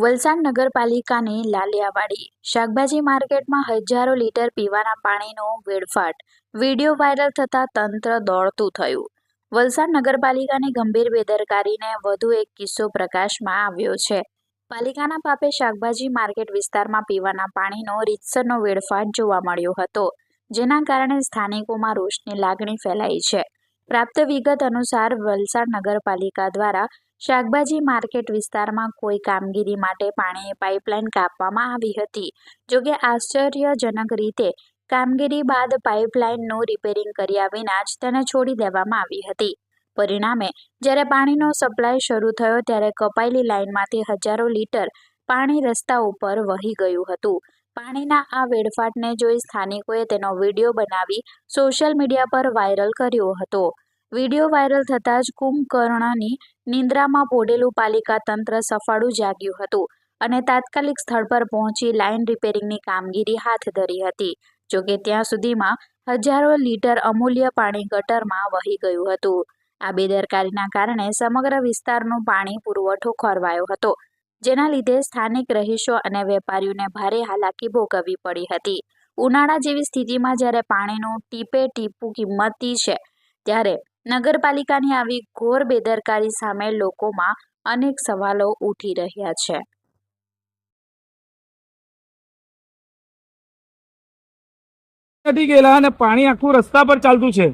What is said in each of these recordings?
વલસાડ નગરપાલિકાની લાલિયાવાડી શાકભાજી માર્કેટમાં હજારો લીટર પીવાના પાણીનો વેડફાટ. વીડિયો વાયરલ થતા તંત્ર દોડતું થયું. વલસાડ નગરપાલિકાની ગંભીર બેદરકારીને વધુ એક કિસ્સો પ્રકાશમાં આવ્યો છે. પાલિકાના પાપે શાકભાજી માર્કેટ વિસ્તારમાં પીવાના પાણીનો, રીતસરનો વેડફાટ જોવા મળ્યો હતો, જેના કારણે સ્થાનિકોમાં રોષની લાગણી ફેલાઈ છે. પ્રાપ્ત વિગત અનુસાર વલસાડ નગરપાલિકા દ્વારા શાકભાજી માર્કેટ વિસ્તારમાં કોઈ કામગીરી માટે પાણીની પાઇપલાઇન કાપવામાં આવી હતી. જોકે આશ્ચર્યજનક રીતે, કામગીરી બાદ પાઇપલાઇનનું રિપેરિંગ કર્યા વિના જ તેને છોડી દેવામાં આવી હતી. પરિણામે, જ્યારે પાણીનો સપ્લાય શરૂ થયો ત્યારે કપાયેલી લાઇનમાંથી હજારો લીટર પાણી રસ્તા ઉપર વહી ગયું હતું. પાણીના આ વેડફાટને જોઈ સ્થાનિકોએ તેનો વીડિયો બનાવી સોશિયલ મીડિયા પર વાયરલ કર્યો હતો. વીડિયો વાયરલ થતાં જ કુંભકર્ણની નિંદ્રામાં પોડેલું પાલિકા તંત્ર સફાળું જાગ્યું હતું અને તાત્કાલિક સ્થળ પર પહોંચી લાઇન રિપેરિંગની કામગીરી હાથ ધરી હતી જોકે ત્યાં સુધીમાં હજારો લીટર અમૂલ્ય પાણી ગટરમાં વહી ગયું હતું. આ બેદરકારીના કારણે સમગ્ર વિસ્તારનો પાણી પુરવઠો ખોરવાયો હતો, જેના લીધે સ્થાનિક રહીશો અને વેપારીઓને ભારે હાલાકી ભોગવવી પડી હતી. ઉનાળા જેવી સ્થિતિમાં જ્યારે પાણીનું ટીપે ટીપું કિંમતી છે, ત્યારે નગરપાલિકાની આવી ઘોર બેદરકારી સામે લોકોમાં અનેક સવાલો ઉઠી રહ્યા છે. નથી ગયેલા અને પાણી આખું રસ્તા પર ચાલતું છે.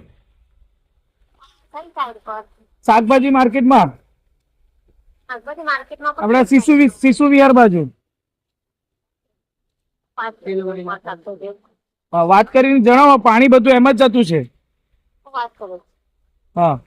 શાકભાજી માર્કેટમાં? આપણા શિશુ શિશુ વિહાર બાજુ. વાત કરીને જણાવો, પાણી બધું એમ જ જતું છે. વાત કરો છો? હા